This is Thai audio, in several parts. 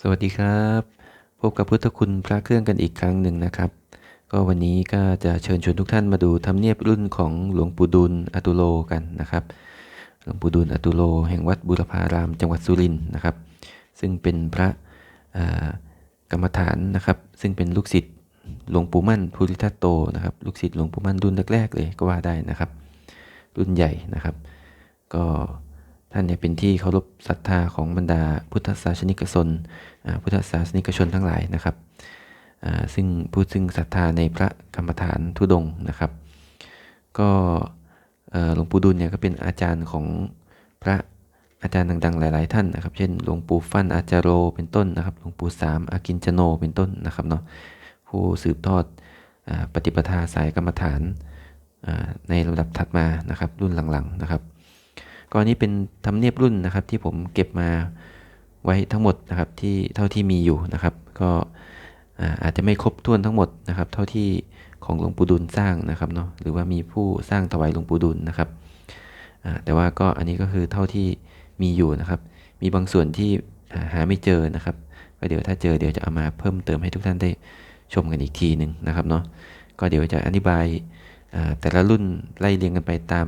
สวัสดีครับ พบกับพุทธคุณพระเครื่องกันอีกครั้งหนึ่งนะครับ ก็วันนี้ก็จะเชิญชวนทุกท่านมาดูทำเนียบรุ่นของหลวงปู่ดุลอตุโลกันนะครับ หลวงปู่ดุลอตุโล แห่งวัดบุรพารามจังหวัดสุรินทร์นะครับ ซึ่งเป็นพระกรรมฐานนะครับ ซึ่งเป็นลูกศิษย์หลวงปู่มั่นภูริทัตโตนะครับลูกศิษย์หลวงปู่มั่นรุ่นแรกๆเลยก็ว่าได้นะครับ รุ่นใหญ่นะครับ ก็ ท่านเนี่ยเป็นที่เคารพศรัทธาของบรรดาพุทธศาสนิกชนอ่าพุทธศาสนิกชนทั้งหลายนะครับอ่าซึ่งผู้ซึ่งศรัทธาในพระกรรมฐานทุดงนะครับ ก็อ่อหลวงปู่ดุลเนี่ยก็เป็นอาจารย์ของพระอาจารย์ดังๆ หลาย ๆ ท่านนะครับ เช่นหลวงปู่ฟั่นอาจารโรเป็นต้นนะครับหลวงปู่สามอากินจโนเป็นต้นนะครับเนาะผู้สืบทอดอาปฏิปทาสายกรรมฐานอ่าในระดับถัดมานะครับ รุ่นหลังๆนะครับ ก็อันนี้เป็นทำเนียบรุ่นนะครับ ที่ผมเก็บมาไว้ทั้งหมดนะครับที่เท่าที่มีอยู่นะครับ ก็อาจจะไม่ครบถ้วนทั้งหมดนะครับ เท่าที่ของหลวงปู่ดุลสร้างนะครับเนาะหรือว่ามีผู้สร้างถวายหลวงปู่ดุลนะครับแต่ว่าก็อันนี้ก็คือเท่าที่มีอยู่นะครับ มีบางส่วนที่หาไม่เจอนะครับก็เดี๋ยวถ้าเจอเดี๋ยวจะเอามาเพิ่มเติมให้ทุกท่านได้ชมกันอีกทีหนึ่งนะครับเนาะก็เดี๋ยวจะอธิบายแต่ละรุ่นไล่เรียงกันไปตาม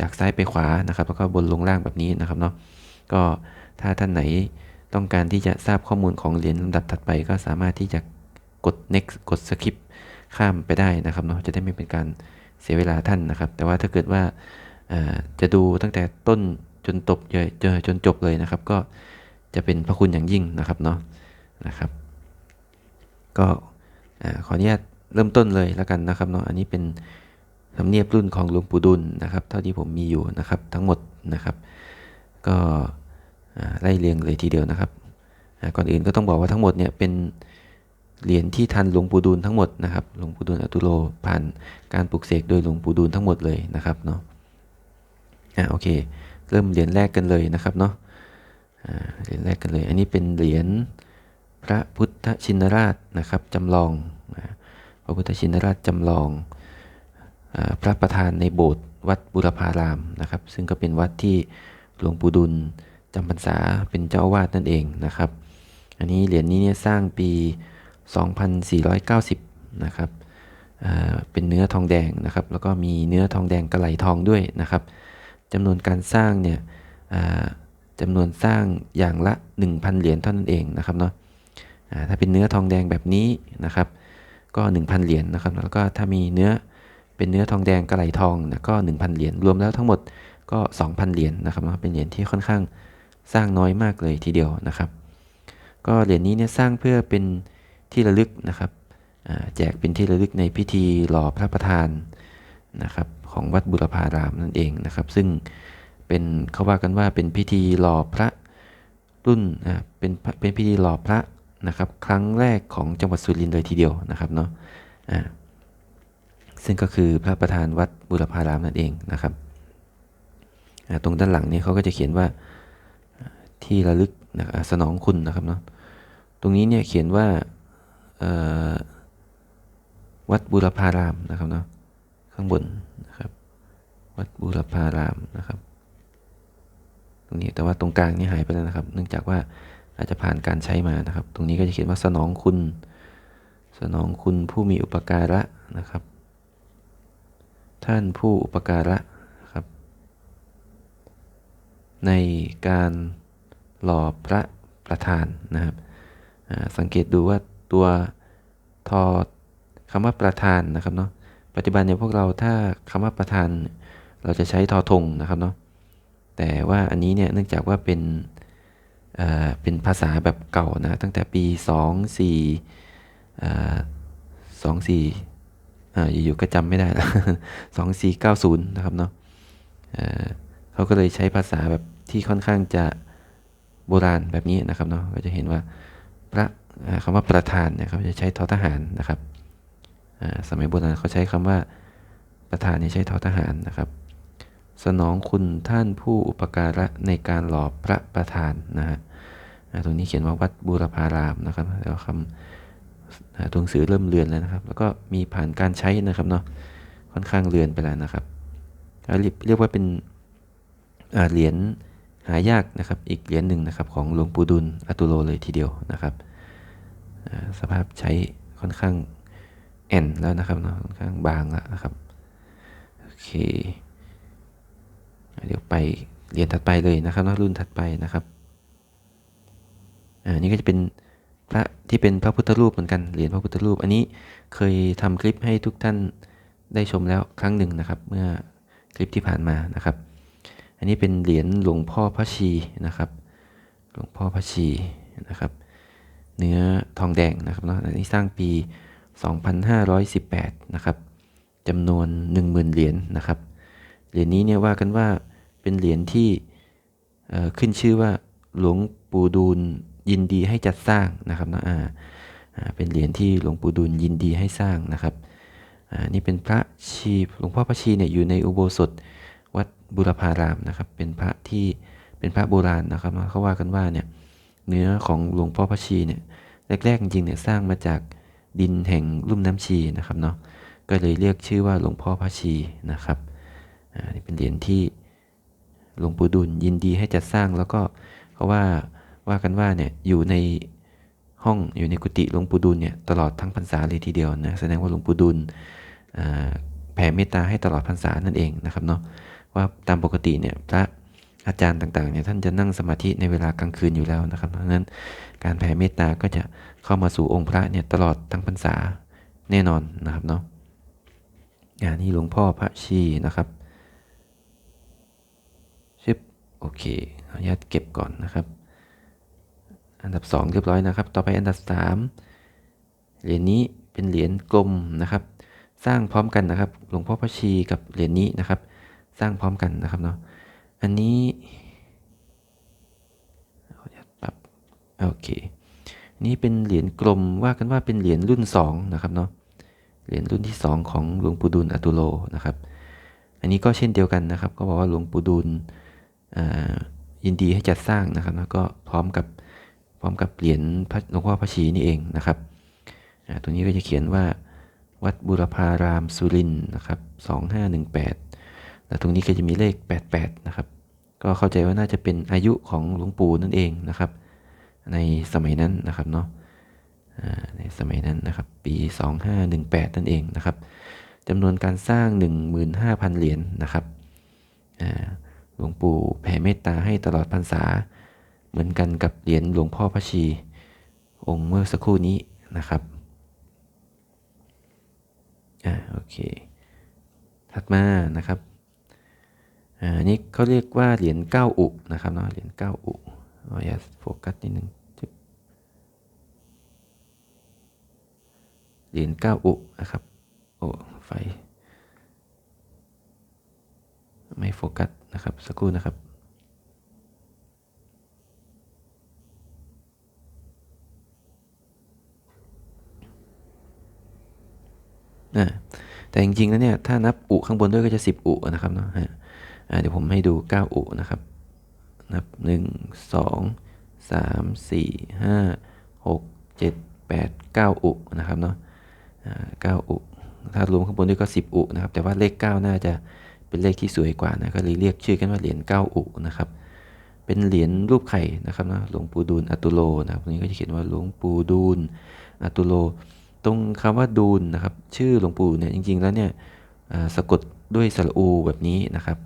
จากซ้ายไปขวานะครับ แล้วก็บนลงล่างแบบนี้นะครับเนาะก็ถ้าท่านไหนต้องการที่จะทราบข้อมูลของเหรียญลำดับถัดไป ก็สามารถที่จะกด next กด skip ข้ามไปได้นะครับเนาะจะได้ไม่เป็นการเสียเวลาท่านนะครับ แต่ว่าถ้าเกิดว่าจะดูตั้งแต่ต้นจนจบเจอจนจบเลยนะครับ ก็จะเป็นพระคุณอย่างยิ่งนะครับเนาะนะครับ ก็ขออนุญาตเริ่มต้นเลยแล้วกันนะครับเนาะอันนี้เป็น ธรรมเนียบรุ่นของหลวงปู่ดุลนะครับ เท่าที่ผมมีอยู่นะครับทั้งหมดนะครับ ก็ไล่เรียงเลยทีเดียวนะครับ ก่อนอื่นก็ต้องบอกว่าทั้งหมดเนี่ยเป็นเหรียญที่ทันหลวงปู่ดูลทั้งหมดนะครับ หลวงปู่ดูลอตุโลผ่านการปลุกเสกโดยหลวงปู่ดูลทั้งหมดเลยนะครับเนาะอ่าโอเค เริ่มเหรียญแรกกันเลยนะครับเนาะเหรียญแรกกันเลย อันนี้เป็นเหรียญพระพุทธชินราชนะครับจำลอง พระพุทธชินราชจำลอง พระประธานในโบสถ์วัดบุรพารามนะครับ ซึ่งก็เป็นวัดที่หลวงปู่ดุลจำพรรษาเป็นเจ้าวาสนั่นเองนะครับ อันนี้เหรียญนี้เนี่ยสร้างปี 2490 นะครับเป็นเนื้อทองแดงนะครับ แล้วก็มีเนื้อทองแดงกระไหลทองด้วยนะครับจำนวนการสร้างเนี่ยจำนวนสร้างอย่างละ 1,000 เหรียญเท่านั้นเองนะครับเนาะถ้าเป็นเนื้อทองแดงแบบนี้นะครับ ก็ 1,000 เหรียญนะครับ แล้วก็ถ้ามีเนื้อ เป็นเนื้อทองแดงกระไหลทองนะก็ 1,000 เหรียญรวมแล้วทั้งหมดก็ 2,000 เหรียญนะครับเนาะเป็นเหรียญที่ค่อนข้างสร้างน้อยมากเลยทีเดียวนะครับ ก็เหรียญนี้เนี่ยสร้างเพื่อเป็นที่ระลึกนะครับแจกเป็นที่ระลึกในพิธีหล่อพระประธานนะครับของวัดบุรพารามนั่นเองนะครับ ซึ่งเป็นเขาว่ากันว่าเป็นพิธีหล่อพระรุ่นอ่าเป็นเป็นพิธีหล่อพระนะครับ ครั้งแรกของจังหวัดสุรินทร์เลยทีเดียวนะครับเนาะอ่า ซึ่งก็คือพระประธานวัดบุรพารามนั่นเองนะครับ ตรงด้านหลังนี้เขาก็จะเขียนว่าที่ระลึกนะสนองคุณนะครับเนาะตรงนี้เนี่ยเขียนว่าวัดบูรพารามนะครับเนาะข้างบนนะครับ วัดบูรพารามนะครับ ตรงนี้แต่ว่าตรงกลางนี่หายไปแล้วนะครับ เนื่องจากว่าอาจจะผ่านการใช้มานะครับ ตรงนี้ก็จะเขียนว่าสนองคุณ สนองคุณผู้มีอุปการะนะครับ ท่านผู้อุปการะนะครับ ในการหล่อพระประธานนะครับ สังเกตดูว่าตัวทอคำว่าประธานนะครับเนาะปัจจุบันเนี่ยพวกเราถ้าคำว่าประธาน เราจะใช้ทอทงนะครับเนาะแต่ว่าอันนี้เนี่ยเนื่องจากว่าเป็นเป็นภาษาแบบเก่านะตั้งแต่ปี 2 4อ่า2 4 อ่าอยู่ๆก็จำไม่ได้แล้ว2 4 9 0นะครับเนาะเเขาก็เลยใช้ภาษาแบบที่ค่อนข้างจะโบราณแบบนี้นะครับเนาะก็จะเห็นว่าพระอ่าคำว่าประธานเนี่ยเขาจะใช้ทอทหารนะครับสมัยโบราณเขาใช้คำว่าประธานเนี่ยใช้ทอทหารนะครับ สนองคุณท่านผู้อุปการะในการหล่อพระประธานนะฮะตรงนี้เขียนว่าวัดบูรพารามนะครับแล้วคำ ตัวหนังสือเริ่มเลือนแล้วนะครับ แล้วก็มีผ่านการใช้นะครับเนาะค่อนข้างเลือนไปแล้วนะครับเรียกเรียกว่าเป็นเหรียญหายากนะครับ อีกเหรียญหนึ่งนะครับของหลวงปู่ดุลอตุโลเลยทีเดียวนะครับสภาพใช้ค่อนข้างแอนแล้วนะครับเนาะค่อนข้างบางแล้วนะครับโอเคเดี๋ยวไปเหรียญถัดไปเลยนะครับนะรุ่นถัดไปนะครับอันนี้ก็จะเป็น พระที่เป็นพระพุทธรูปเหมือนกันเหรียญพระพุทธรูป อันนี้เคยทำคลิปให้ทุกท่านได้ชมแล้วครั้งหนึ่งนะครับ เมื่อคลิปที่ผ่านมานะครับ อันนี้เป็นเหรียญหลวงพ่อพระชีนะครับ หลวงพ่อพระชีนะครับ เนื้อทองแดงนะครับเนาะอันนี้สร้างปี 2518 นะครับจำนวน 10,000 เหรียญนะครับเหรียญนี้เนี่ยว่ากันว่าเป็นเหรียญที่ขึ้นชื่อว่าหลวงปู่ดูล ยินดีให้จัดสร้างนะครับนะอ่าเป็นเหรียญที่หลวงปู่ดูลยินดีให้สร้างนะครับอ่านี่เป็นพระชีหลวงพ่อพระชีเนี่ยอยู่ในอุโบสถวัดบุรพารามนะครับ เป็นพระที่เป็นพระโบราณนะครับเขาว่ากันว่าเนี่ยเนื้อของหลวงพ่อพระชีเนี่ยแรกๆจริงเนี่ยสร้างมาจากดินแห่งลุ่มน้ำชีนะครับเนาะก็เลยเรียกชื่อว่าหลวงพ่อพระชีนะครับอ่านี่เป็นเหรียญที่หลวงปู่ดุลยินดีให้จัดสร้างแล้วก็เขาว่า ว่ากันว่าเนี่ยอยู่ในห้องอยู่ในกุฏิหลวงปู่ดุลเนี่ยตลอดทั้งพรรษาเลยทีเดียวนะแสดงว่าหลวงปู่ดุลแผ่เมตตาให้ตลอดพรรษานั่นเองนะครับเนาะว่าตามปกติเนี่ยพระอาจารย์ต่างๆเนี่ยท่านจะนั่งสมาธิในเวลากลางคืนอยู่แล้วนะครับเพราะนั้นการแผ่เมตตาก็จะเข้ามาสู่องค์พระเนี่ยตลอดทั้งพรรษาแน่นอนนะครับเนาะอ่านี่หลวงพ่อพระชีนะครับชิบโอเคขออนุญาตเก็บก่อนนะครับ อันดับ 2 เรียบร้อยนะครับ ต่อไปอันดับ 3 เหรียญนี้เป็นเหรียญกลมนะครับ สร้างพร้อมกันนะครับ หลวงพ่อพระชีกับเหรียญนี้นะครับ สร้างพร้อมกันนะครับเนาะ อันนี้ปรับโอเค นี่เป็นเหรียญกลมว่ากันว่าเป็นเหรียญรุ่น 2 นะครับเนาะ เหรียญรุ่นที่ 2 ของหลวงปู่ดูลอตุโลนะครับ อันนี้ก็เช่นเดียวกันนะครับ ก็บอกว่าหลวงปู่ดูลยินดีให้จัดสร้างนะครับ แล้วก็พร้อมกับ พร้อมกับเหรียญหลวงพ่อพระชีนี่เองนะครับตรงนี้ก็จะเขียนว่าวัดบุรพารามสุรินนะครับ2518 แล้วตรงนี้ก็จะมีเลข 88 นะครับ ก็เข้าใจว่าน่าจะเป็นอายุของหลวงปู่นั่นเองนะครับ ในสมัยนั้นนะครับเนาะในสมัยนั้นนะครับปี 2518 นั่นเองนะครับจำนวนการสร้าง 15,000 เหรียญนนะครับหลวงปู่แผ่เมตตาให้ตลอดพรรษา เหมือนกันกับเหรียญหลวงพ่อพระชี องค์เมื่อสักครู่นี้นะครับอ่าโอเค ถัดมานะครับอ่านี่เขาเรียกว่าเหรียญเก้าอุนะครับเนาะเหรียญเก้าอุอย่าโฟกัสนิดนึงเหรียญเก้าอุนะครับโอ้ไฟ ไม่โฟกัสนะครับ สักครู่นะครับ แต่จริงๆแล้วเนี่ยถ้านับอุข้างบนด้วยก็จะ 10 อุนะครับเนาะฮะเดี๋ยวผมให้ดู 9 อุนะครับ นับ 1 2 3 4 5 6 7 8 9 อุนะครับเนาะ9อุถ้ารวมข้างบนด้วยก็ 10 อุนะครับ แต่ว่าเลข 9 น่าจะเป็นเลขที่สวยกว่านะก็เลยเรียกชื่อกันว่าเหรียญ 9 อุนะครับเป็นเหรียญรูปไข่นะครับนะหลวงปู่ดูลอตุโลนะครับตรงนี้ก็จะเขียนว่าหลวงปู่ดูลอตุโล ตรงคำว่าดูลนะครับ ชื่อหลวงปู่เนี่ยจริง ๆ แล้วเนี่ยสะกดด้วยสระอูแบบนี้นะครับ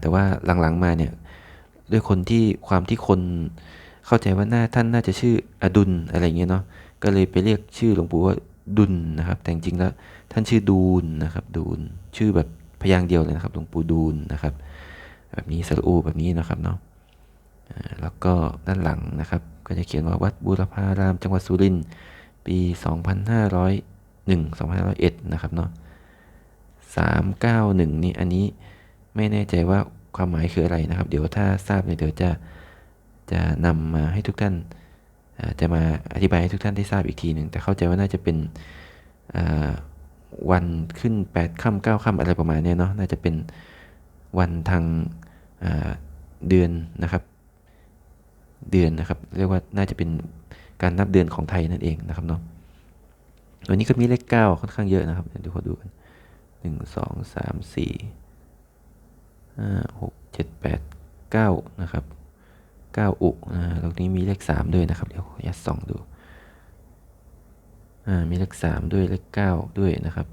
แต่ว่าหลังๆมาเนี่ยด้วยคนที่ความที่คนเข้าใจว่าหน้าท่านน่าจะชื่ออดุลอะไรเงี้ยเนาะก็เลยไปเรียกชื่อหลวงปู่ว่าดุลนะครับ แต่จริงแล้วท่านชื่อดูลนะครับ ดูลชื่อแบบพยางเดียวเลยนะครับหลวงปู่ดูลนะครับ แบบนี้สระอูแบบนี้นะครับเนาะแล้วก็ด้านหลังนะครับ ก็จะเขียนว่าวัดบูรพารามจังหวัดสุรินทร์ ปี 2501 2501 นะครับเนาะ391 นี่อันนี้ไม่แน่ใจว่าความหมายคืออะไรนะครับ เดี๋ยวถ้าทราบเนี่ยเดี๋ยวจะจะนำมาให้ทุกท่านจะมาอธิบายให้ทุกท่านได้ทราบอีกทีหนึ่งแต่เข้าใจว่าน่าจะเป็นวันขึ้น8ค่ำ9ค่ำอะไรประมาณนี้เนาะน่าจะเป็นวันทางเดือนนะครับ เดือนนะครับ เรียกว่าน่าจะเป็น การนับเดือนของไทยนั่นเองนะครับเนาะวันนี้ก็มีเลขเก้าค่อนข้างเยอะนะครับเดี๋ยวขอดูกันหนึ่งสองสามสี่ห้าหกเจ็ดแปดเก้านะครับเก้าอุอ่าตรงนี้มีเลขสามด้วยนะครับ เดี๋ยวขออนุญาตส่องดูอ่ามีเลขสามด้วยเลขเก้าด้วยนะครับ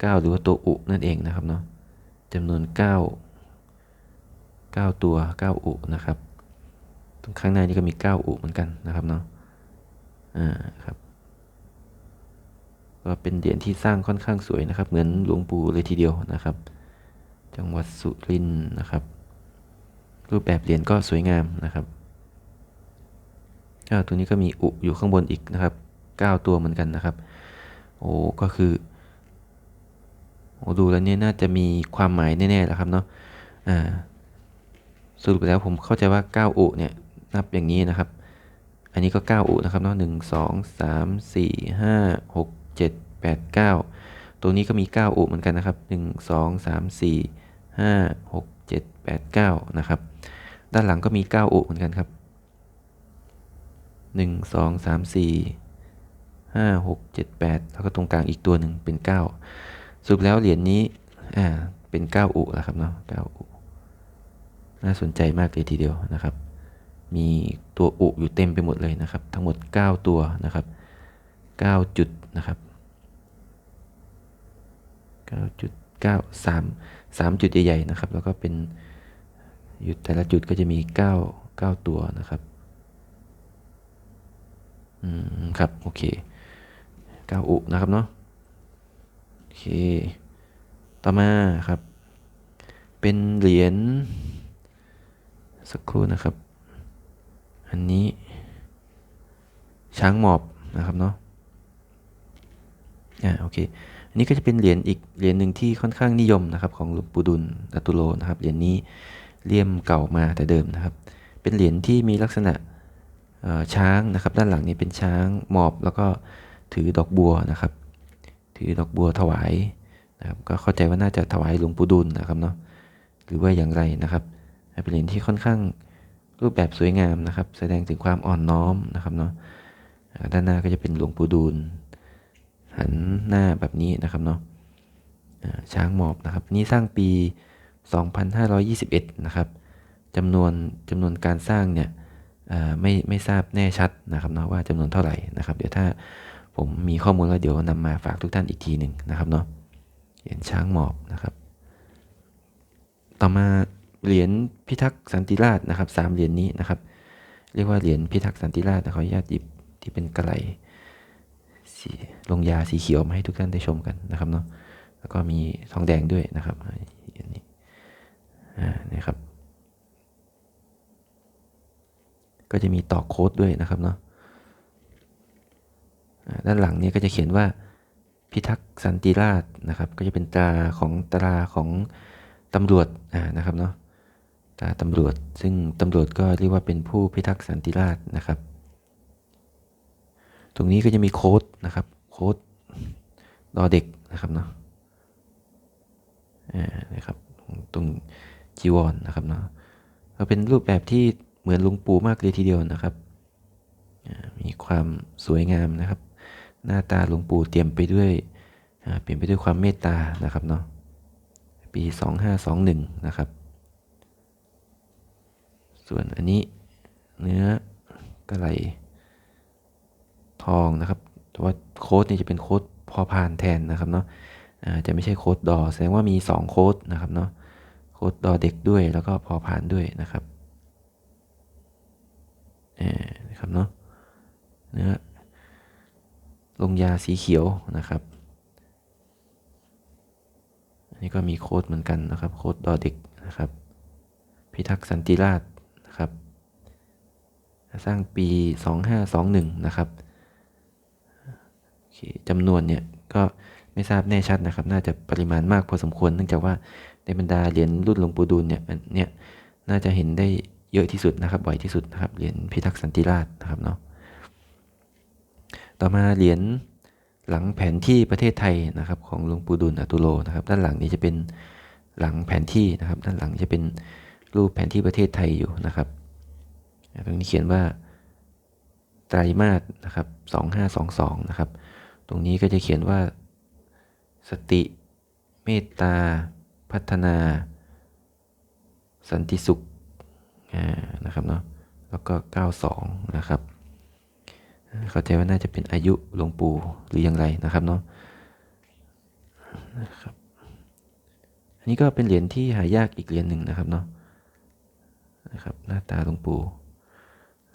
เก้าหรือว่าตัวอุนั่นเองนะครับเนาะจำนวนเก้าเก้าตัวเก้าอุนะครับ ตรงข้างหน้านี่ก็มีเก้าอุเหมือนกันนะครับเนาะ อ่าครับก็เป็นเหรียญที่สร้างค่อนข้างสวยนะครับ เหมือนหลวงปู่เลยทีเดียวนะครับ จังหวัดสุรินทร์นะครับ รูปแบบเหรียญก็สวยงามนะครับอ่าตัวนี้ก็มีอุอยู่ข้างบนอีกนะครับ 9 ตัวเหมือนกันนะครับ โอ้ก็คือโอ้ดูแล้วเนี่ยน่าจะมีความหมายแน่ๆแล้วครับเนาะอ่าสรุปแล้วผมเข้าใจว่า 9 อุเนี่ยนับอย่างนี้นะครับ อันนี้ก็ 9 อุนะครับเนาะหนึ่งสองสามสี่ห้าหกเจ็ดแปดเก้าตัวนี้ก็มี 9 อุเหมือนกันนะครับหนึ่งสองสามสี่ห้าหกเจ็ดแปดเก้านะครับ ด้านหลังก็มี 9 อุเหมือนกันครับหนึ่งสองสามสี่ห้าหกเจ็ดแปดแล้วก็ตรงกลางอีกตัวหนึ่งเป็นเก้าสรุปแล้วเหรียญนี้อ่าเป็นเก้าอุแล้วครับเนาะเก้าอุน่าสนใจมากเลยทีเดียวนะครับ มีตัวอุอยู่เต็มไปหมดเลยนะครับ ทั้งหมด 9 ตัวนะครับ9จุดนะครับ9จุด9 3 3จุดใหญ่ๆนะครับ แล้วก็เป็นอยู่แต่ละจุดก็จะมี 9 9 ตัวนะครับอืมครับ โอเค9อุนะครับเนาะโอเค ต่อมาครับ เป็นเหรียญสักครู่นะครับ อันนี้ช้างหมอบนะครับเนาะอ่าโอเค อันนี้ก็จะเป็นเหรียญอีกเหรียญหนึ่งที่ค่อนข้างนิยมนะครับของหลวงปู่ดุลอัตุโลนะครับเหรียญนี้เลี่ยมเก่ามาแต่เดิมนะครับ เป็นเหรียญที่มีลักษณะช้างนะครับ ด้านหลังนี้เป็นช้างหมอบ แล้วก็ถือดอกบัวนะครับ ถือดอกบัวถวายนะครับก็เข้าใจว่าน่าจะถวายหลวงปู่ดุลนะครับเนาะหรือว่าอย่างไรนะครับ เป็นเหรียญที่ค่อนข้าง รูปแบบสวยงามนะครับ แสดงถึงความอ่อนน้อมนะครับเนาะด้านหน้าก็จะเป็นหลวงปู่ดูลหันหน้าแบบนี้นะครับเนาะช้างหมอบนะครับนี่สร้างปี 2521 นะครับจำนวนจำนวนการสร้างเนี่ยไม่ไม่ทราบแน่ชัดนะครับเนาะว่าจำนวนเท่าไหร่นะครับ เดี๋ยวถ้าผมมีข้อมูลแล้วเดี๋ยวนำมาฝากทุกท่านอีกทีหนึ่งนะครับเนาะเหรียญช้างหมอบนะครับ ต่อมา เหรียญพิทักษ์สันติราชนะครับสามเหรียญนี้นะครับ เรียกว่าเหรียญพิทักษ์สันติราชขออนุญาตหยิบที่เป็นกระไหลลงยาสีเขียวมาให้ทุกท่านได้ชมกันนะครับเนาะแล้วก็มีทองแดงด้วยนะครับอันนี้อ่านี่ครับ ก็จะมีต่อโค้ดด้วยนะครับเนาะด้านหลังนี้ก็จะเขียนว่าพิทักษ์สันติราชนะครับ ก็จะเป็นตราของตราของตำรวจนะครับเนาะ ตาตำรวจ ซึ่งตำรวจก็เรียกว่าเป็นผู้พิทักษ์สันติราษฎร์นะครับ ตรงนี้ก็จะมีโค้ดนะครับโค้ดดอเด็กนะครับเนาะนะครับตรงจีวรนนะครับเนาะก็เป็นรูปแบบที่เหมือนลุงปู่มากเลยทีเดียวนะครับมีความสวยงามนะครับ หน้าตาหลวงปู่เตรียมไปด้วยเปลี่ยนไปด้วยความเมตตานะครับเนาะปี 2521 นะครับ ส่วนอันนี้เนื้อกระไหลทองนะครับ แต่ว่าโค้ดนี่จะเป็นโค้ดพอพานแทนนะครับเนาะจะไม่ใช่โค้ดดอ แสดงว่ามี 2 โค้ดนะครับเนาะ โค้ดดอเด็กด้วยแล้วก็พอพานด้วยนะครับนะครับเนาะเนื้อลงยาสีเขียวนะครับ อันนี้ก็มีโค้ดเหมือนกันนะครับ โค้ดดอเด็กนะครับ พิทักษ์สันติราช สร้างปี 2521 นะครับจำนวนเนี่ยก็ไม่ทราบแน่ชัดนะครับ น่าจะปริมาณมากพอสมควร เนื่องจากว่าในบรรดาเหรียญรุ่นหลวงปู่ดูลเนี่ยเนี่ยน่าจะเห็นได้เยอะที่สุดนะครับ บ่อยที่สุดนะครับเหรียญพิทักษ์สันติราชนะครับเนาะต่อมาเหรียญหลังแผนที่ประเทศไทยนะครับ ของหลวงปู่ดูลอตุโลนะครับ ด้านหลังนี้จะเป็นหลังแผนที่นะครับ ด้านหลังจะเป็นรูปแผนที่ประเทศไทยอยู่นะครับ ตรงนี้เขียนว่าไตรมาสนะครับ2522นะครับ ตรงนี้ก็จะเขียนว่า สติเมตตา พัฒนา สันติสุขนะครับเนาะแล้วก็ 92 นะครับ เข้าใจว่าน่าจะเป็นอายุหลวงปู่หรืออย่างไรนะครับเนาะนะครับอันนี้ก็เป็นเหรียญที่หายากอีกเหรียญหนึ่งนะครับเนาะนะครับหน้าตาหลวงปู่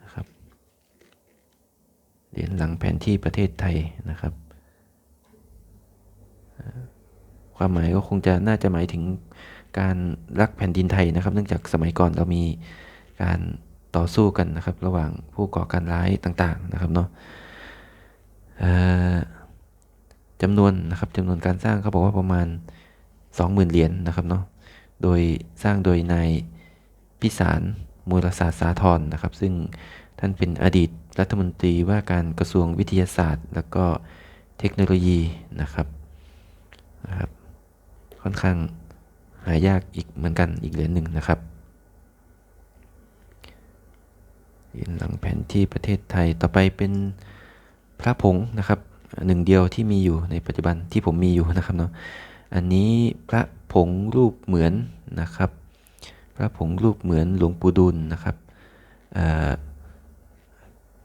นะครับ เหรียญหลังแผนที่ประเทศไทยนะครับ ความหมายก็คงจะน่าจะหมายถึงการรักแผ่นดินไทยนะครับ เนื่องจากสมัยก่อนเรามีการต่อสู้กันนะครับ ระหว่างผู้ก่อการร้ายต่างๆนะครับเนาะจำนวนนะครับจำนวนการสร้างเขาบอกว่าประมาณ 20,000 เหรียญนนะครับเนาะโดยสร้างโดยนายพิสารมูลศาสตร์สาธรนะครับ ซึ่งท่านเป็นอดีต รัฐมนตรีว่าการกระทรวงวิทยาศาสตร์ แล้วก็เทคโนโลยีนะครับนะครับ ค่อนข้างหายากอีกเหมือนกันอีกเหรียญหนึ่งนะครับเหรียญหลังแผนที่ประเทศไทยต่อไปเป็นพระผงนะครับหนึ่งเดียวที่มีอยู่ในปัจจุบันที่ผมมีอยู่นะครับเนาะอันนี้พระผงรูปเหมือนนะครับ พระผงรูปเหมือนหลวงปู่ดุลนะครับ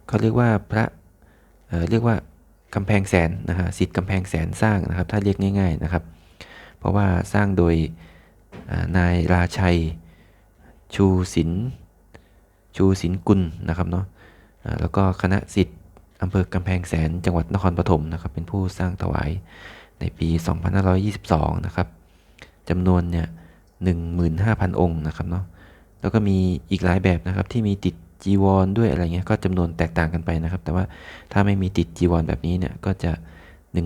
เขาเรียกว่าพระเเรียกว่ากำแพงแสนนะฮะสิทธิ์กำแพงแสนสร้างนะครับ ถ้าเรียกง่าย ๆนะครับ เพราะว่าสร้างโดยนายราชัยชูศิลชูศิลกุลนะครับเนาะแล้วก็คณะสิทธิ์อำเภอกำแพงแสนจังหวัดนครปฐมนะครับ เป็นผู้สร้างถวายในปี 2522 นะครับจำนวนเนี่ย15,000 องค์นะครับเนาะแล้วก็มีอีกหลายแบบนะครับที่มีติด จีวรด้วยอะไรเงี้ยก็จำนวนแตกต่างกันไปนะครับ แต่ว่าถ้าไม่มีติดจีวรแบบนี้เนี่ยก็จะ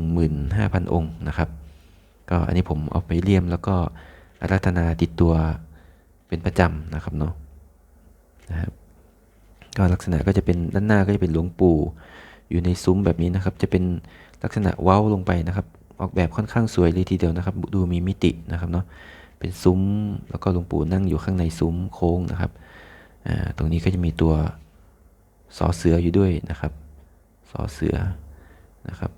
15,000 องค์นะครับ ก็อันนี้ผมเอาไปเลี่ยมแล้วก็อารัธนาติดตัวเป็นประจำนะครับเนาะนะครับก็ลักษณะก็จะเป็นด้านหน้าก็จะเป็นหลวงปู่อยู่ในซุ้มแบบนี้นะครับ จะเป็นลักษณะเว้าลงไปนะครับ ออกแบบค่อนข้างสวยเลยทีเดียวนะครับ ดูมีมิตินะครับเนาะเป็นซุ้มแล้วก็หลวงปู่นั่งอยู่ข้างในซุ้มโค้งนะครับ ตรงนี้ก็จะมีตัวสอเสืออยู่ด้วยนะครับสอเสือนะครับ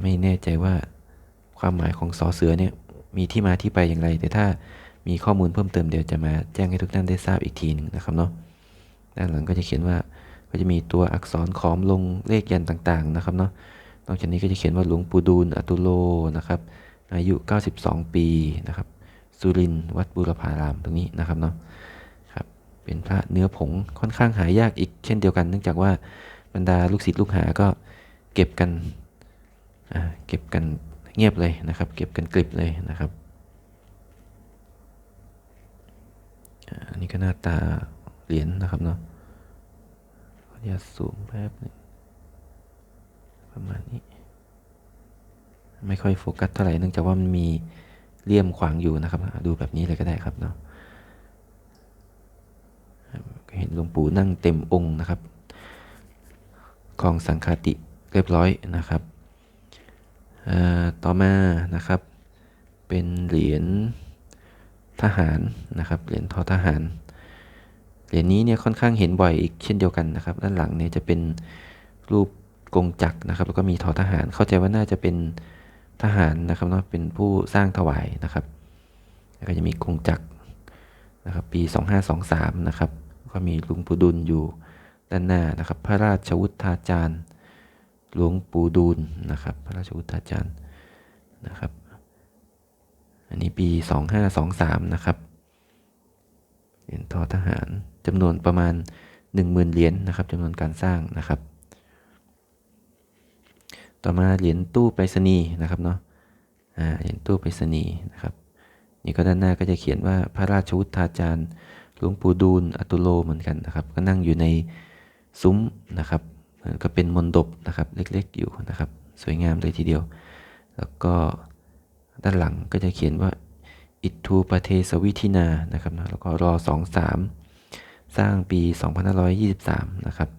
ไม่แน่ใจว่าความหมายของสอเสือเนี่ยมีที่มาที่ไปอย่างไร แต่ถ้ามีข้อมูลเพิ่มเติมเดี๋ยวจะมาแจ้งให้ทุกท่านได้ทราบอีกทีนึงนะครับเนาะด้านหลังก็จะเขียนว่าก็จะมีตัวอักษรขอมลงเลขยันต่างๆนะครับเนาะนอกจากนี้ก็จะเขียนว่าหลวงปู่ดูลอตุโลนะครับอายุ 92 ปีนะครับสุรินวัดบุรพารามตรงนี้นะครับเนาะ เป็นพระเนื้อผงค่อนข้างหายากอีกเช่นเดียวกัน เนื่องจากว่าบรรดาลูกศิษย์ลูกหาก็เก็บกันเก็บกันเงียบเลยนะครับ เก็บกันกริบเลยนะครับอันนี้ก็หน้าตาเหรียญนนะครับเนาะขออนุญาตสูงแป๊บนึงประมาณนี้ ไม่ค่อยโฟกัสเท่าไหร่เนื่องจากว่ามันมีเลี่ยมขวางอยู่นะครับ ดูแบบนี้เลยก็ได้ครับเนาะ เห็นหลวงปู่นั่งเต็มองค์นะครับคลองสังคติเรียบร้อยนะครับ ต่อมานะครับ เป็นเหรียญทหารนะครับ เหรียญทอทหาร เหรียญนี้เนี่ยค่อนข้างเห็นบ่อยอีกเช่นเดียวกันนะครับ ด้านหลังเนี่ยจะเป็นรูปกงจักรนะครับ แล้วก็มีทอทหาร เข้าใจว่าน่าจะเป็นทหารนะครับเนาะ เป็นผู้สร้างถวายนะครับ แล้วก็จะมีกงจักรนะครับ ปี 2523 นะครับ ก็มีหลวงปู่ดุลอยู่ด้านหน้านะครับ พระราชวุฒาจารย์ หลวงปู่ดูลนะครับ พระราชวุฒาจารย์นะครับ อันนี้ปี 2523 นะครับเหรียญทอทหารจำนวนประมาณ 10,000 เหรียญนนะครับจำนวนการสร้างนะครับ ต่อมาเหรียญตู้ไปรษณีย์นะครับเนาะอ่าเหรียญตู้ไปรษณีย์นะครับ นี่ก็ด้านหน้าก็จะเขียนว่าพระราชวุฒาจารย์ หลวงปู่ดูลอตุโลเหมือนกันนะครับ ก็นั่งอยู่ในซุ้มนะครับก็เป็นมนดบนะครับเล็กๆอยู่นะครับ สวยงามเลยทีเดียว แล้วก็ด้านหลังก็จะเขียนว่าอิทูปเทสวิธินานะครับนะแล้วก็รอ23สร้างปี 2523 นะครับ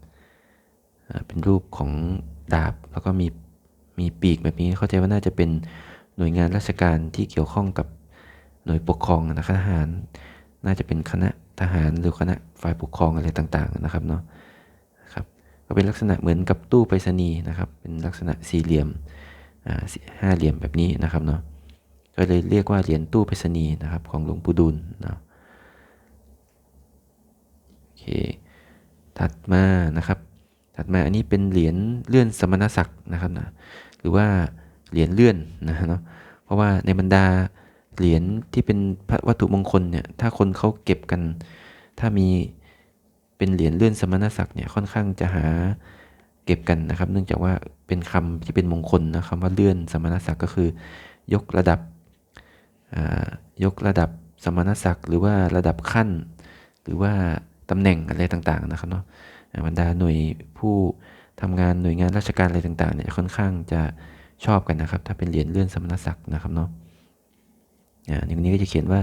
เป็นรูปของดาบแล้วก็มีมีปีกแบบนี้เข้าใจว่าน่าจะเป็นหน่วยงานราชการที่เกี่ยวข้องกับหน่วยปกครองนะครับทหาร น่าจะเป็นคณะ ทหารหรือคณะฝ่ายปกครองอะไรต่างๆนะครับเนาะครับก็เป็นลักษณะเหมือนกับตู้ไปรษณีย์นะครับ เป็นลักษณะสี่เหลี่ยมห้าเหลี่ยมแบบนี้นะครับเนาะก็เลยเรียกว่าเหรียญตู้ไปรษณีย์นะครับของหลวงปู่ดูลเนาะเคถัดมานะครับถัดมาอันนี้เป็นเหรียญเลื่อนสมณศักดิ์นะครับนะหรือว่าเหรียญเลื่อนนะเนาะเพราะว่าในบรรดา เหรียญที่เป็นพระวัตถุมงคลเนี่ย ถ้าคนเขาเก็บกัน ถ้ามีเป็นเหรียญเลื่อนสมณศักดิ์เนี่ยค่อนข้างจะหาเก็บกันนะครับ เนื่องจากว่าเป็นคำที่เป็นมงคลนะคำว่าเลื่อนสมณศักดิ์ก็คือยกระดับยกระดับสมณศักดิ์หรือว่าระดับขั้น หรือว่าตำแหน่งอะไรต่างๆนะครับเนาะบรรดาหน่วยผู้ทำงานหน่วยงานราชการอะไรต่างๆเนี่ยค่อนข้างจะชอบกันนะครับ ถ้าเป็นเหรียญเลื่อนสมณศักดิ์นะครับเนาะ อย่างนี้ก็จะเขียนว่า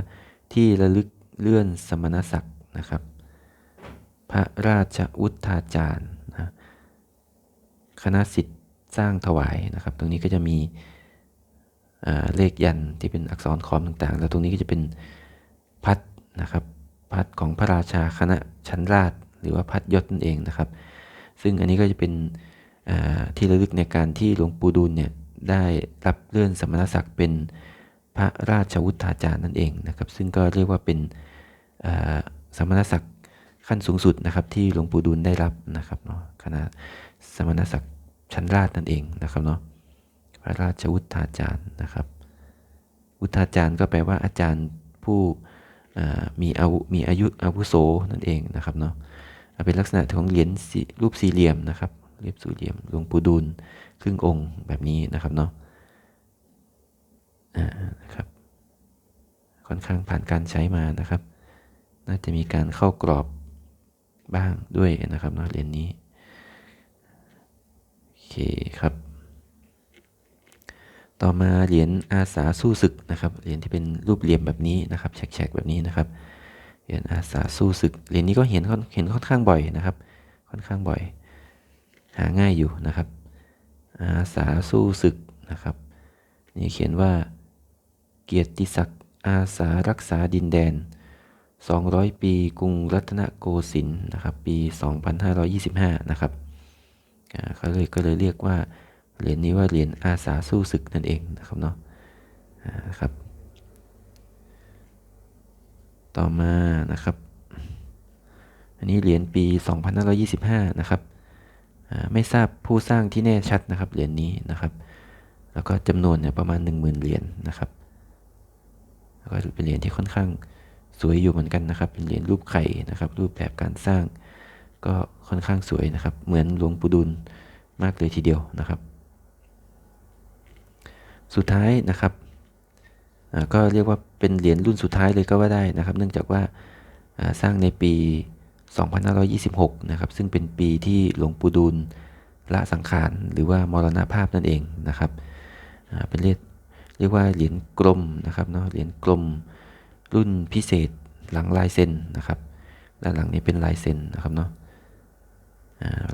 ที่ระลึกเลื่อนสมณศักดิ์นะครับ พระราชวุฒาจารย์นะคณะสิทธิ์สร้างถวายนะครับ ตรงนี้ก็จะมีเลขยันที่เป็นอักษรคอมต่างๆ แล้วตรงนี้ก็จะเป็นพัดนะครับพัดของพระราชาคณะชั้นราช หรือว่าพัดยศนั่นเองนะครับ ซึ่งอันนี้ก็จะเป็นที่ระลึกในการที่หลวงปู่ดูลเนี่ยได้รับเลื่อนสมณศักดิ์เป็น พระราชวุฒาจารย์นั่นเองนะครับ ซึ่งก็เรียกว่าเป็นสมณศักดิ์ขั้นสูงสุดนะครับที่หลวงปู่ดูลได้รับนะครับเนาะคณะสมณศักดิ์ชั้นราชนั่นเองนะครับเนาะพระราชวุฒาจารย์นะครับวุฒาจารย์ก็แปลว่าอาจารย์ผู้มีอาวุมีอายุอาวุโสนั่นเองนะครับเนาะเป็นลักษณะของเหรียญรูปสี่เหลี่ยมนะครับเรียบสี่เหลี่ยมหลวงปู่ดูลครึ่งองค์แบบนี้นะครับเนาะ นะครับ ค่อนข้างผ่านการใช้มานะครับ น่าจะมีการเข้ากรอบบ้างด้วยนะครับเนาะเหรียญนี้ โอเคครับ ต่อมาเหรียญอาสาสู้ศึกนะครับ เหรียญที่เป็นรูปเหลี่ยมแบบนี้นะครับ แฉกๆแบบนี้นะครับ เหรียญอาสาสู้ศึก เหรียญนี้ก็เห็นเห็นค่อนข้างบ่อยนะครับ ค่อนข้างบ่อย หาง่ายอยู่นะครับ อาสาสู้ศึกนะครับ นี่เขียนว่า เกียรติศักดิ์อาสารักษาดินแดน 200 ปีกรุงรัตนโกสินทร์นะครับปี 2525 นะครับเขาเลยก็เลยเรียกว่าเหรียญนี้ว่าเหรียญอาสาสู้ศึกนั่นเองนะครับเนาะครับ ต่อมานะครับ อันนี้เหรียญปี 2525 นะครับไม่ทราบผู้สร้างที่แน่ชัดนะครับเหรียญนี้นะครับ แล้วก็จำนวนเนี่ยประมาณ 10,000 เหรียญนะครับ แล้วก็เป็นเหรียญที่ค่อนข้างสวยอยู่เหมือนกันนะครับ เป็นเหรียญรูปไข่นะครับ รูปแบบการสร้าง ก็ค่อนข้างสวยนะครับ เหมือนหลวงปู่ดุลมากเลยทีเดียวนะครับ สุดท้ายนะครับก็เรียกว่าเป็นเหรียญรุ่นสุดท้ายเลยก็ว่าได้นะครับ เนื่องจากว่าสร้างในปี 2526 นะครับ ซึ่งเป็นปีที่หลวงปู่ดูลละสังขาร หรือว่ามรณภาพนั่นเองนะครับเป็นเรียก เรียกว่าเหรียญกลมนะครับเนาะเหรียญกลมรุ่นพิเศษหลังลายเซ็นนะครับ ด้านหลังนี้เป็นลายเซ็นนะครับเนาะ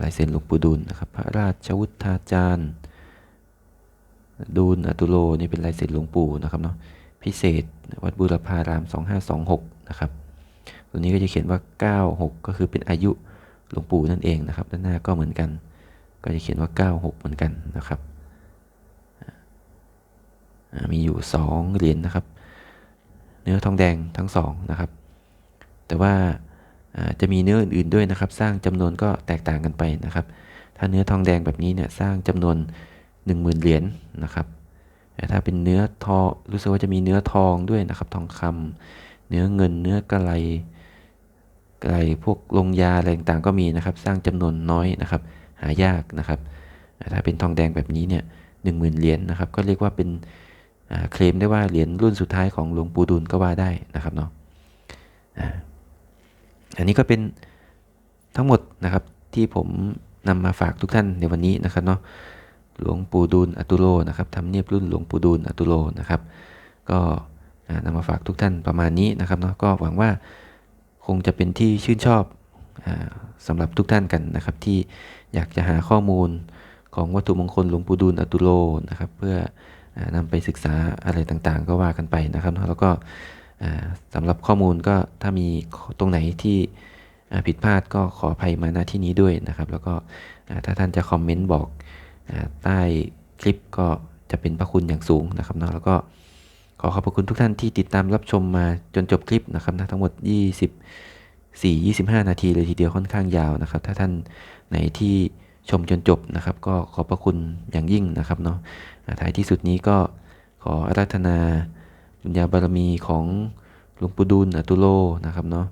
ลายเซ็นหลวงปู่ดูลนะครับ พระราชวุฒาจารย์ ดูนอตุโลนี่เป็นลายเซ็นหลวงปู่นะครับเนาะพิเศษวัดบุรพาราม 2526 นะครับตัวนี้ก็จะเขียนว่า 96 ก็คือเป็นอายุหลวงปู่นั่นเองนะครับ ด้านหน้าก็เหมือนกัน ก็จะเขียนว่า 96 เหมือนกันนะครับ มีอยู่ 2 เหรียญนนะครับ เนื้อทองแดงทั้ง2นะครับ แต่ว่าจะมีเนื้ออื่นๆด้วยนะครับ สร้างจำนวนก็แตกต่างกันไปนะครับ ถ้าเนื้อทองแดงแบบนี้เนี่ยสร้างจำนวน 10,000 เหรียญนนะครับแต่ถ้าเป็นเนื้อทองรู้สึกว่าจะมีเนื้อทองด้วยนะครับ ทองคำเนื้อเงินเนื้อกระไรกระไรพวกลงยาอะไรต่างๆก็มีนะครับ สร้างจำนวนน้อยนะครับ หายากนะครับ ถ้าเป็นทองแดงแบบนี้เนี่ยหนึ่งหมื่นเหรียญนนะครับ ก็เรียกว่าเป็น เคลมได้ว่าเหรียญรุ่นสุดท้ายของหลวงปู่ดูลก็ว่าได้นะครับเนาะอันนี้ก็เป็นทั้งหมดนะครับที่ผมนำมาฝากทุกท่านในวันนี้นะครับเนาะหลวงปู่ดูลอตุโลนะครับทำเนียบรุ่นหลวงปู่ดูลอตุโลนะครับ ก็นำมาฝากทุกท่านประมาณนี้นะครับเนาะก็หวังว่าคงจะเป็นที่ชื่นชอบอสำหรับทุกท่านกันนะครับ ที่อยากจะหาข้อมูลของวัตถุมงคลหลวงปู่ดูลอตุโลนะครับ เพื่อ นำไปศึกษาอะไรต่างๆ ก็ว่ากันไปนะครับแล้วก็สำหรับข้อมูลก็ถ้ามีตรงไหนที่ผิดพลาดก็ขออภัยมาณที่นี้ด้วยนะครับ แล้วก็ถ้าท่านจะคอมเมนต์บอกใต้คลิปก็จะเป็นพระคุณอย่างสูงนะครับนะแล้วก็ขอขอบพระคุณทุกท่านที่ติดตามรับชมมาจนจบคลิปนะครับนะทั้งหมด 24 25 นาทีเลยทีเดียวค่อนข้างยาวนะครับ ถ้าท่านไหนที่ ชมจนจบนะครับ ก็ขอบพระคุณอย่างยิ่งนะครับเนาะท้ายที่สุดนี้ก็ขออาราธนาบุญญาบารมีของหลวงปู่ดูลอตุโลนะครับเนาะ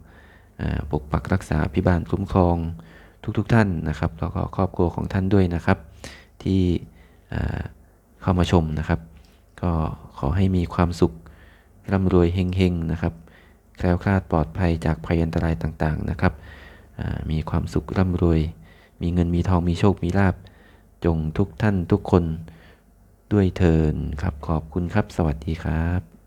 ปกปักรักษาพิบาลคุ้มครองทุกๆทท่านนะครับแล้วก็ครอบครัวของท่านด้วยนะครับ ที่เข้ามาชมนะครับ ก็ขอให้มีความสุขร่ำรวยเฮงๆนะครับแคล้วคลาดปลอดภัยจากภัยอันตรายต่างๆนะครับมีความสุขร่ำรวย มีเงินมีทองมีโชคมีลาบ จงทุกท่านทุกคนด้วยเทินครับขอบคุณครับ สวัสดีครับ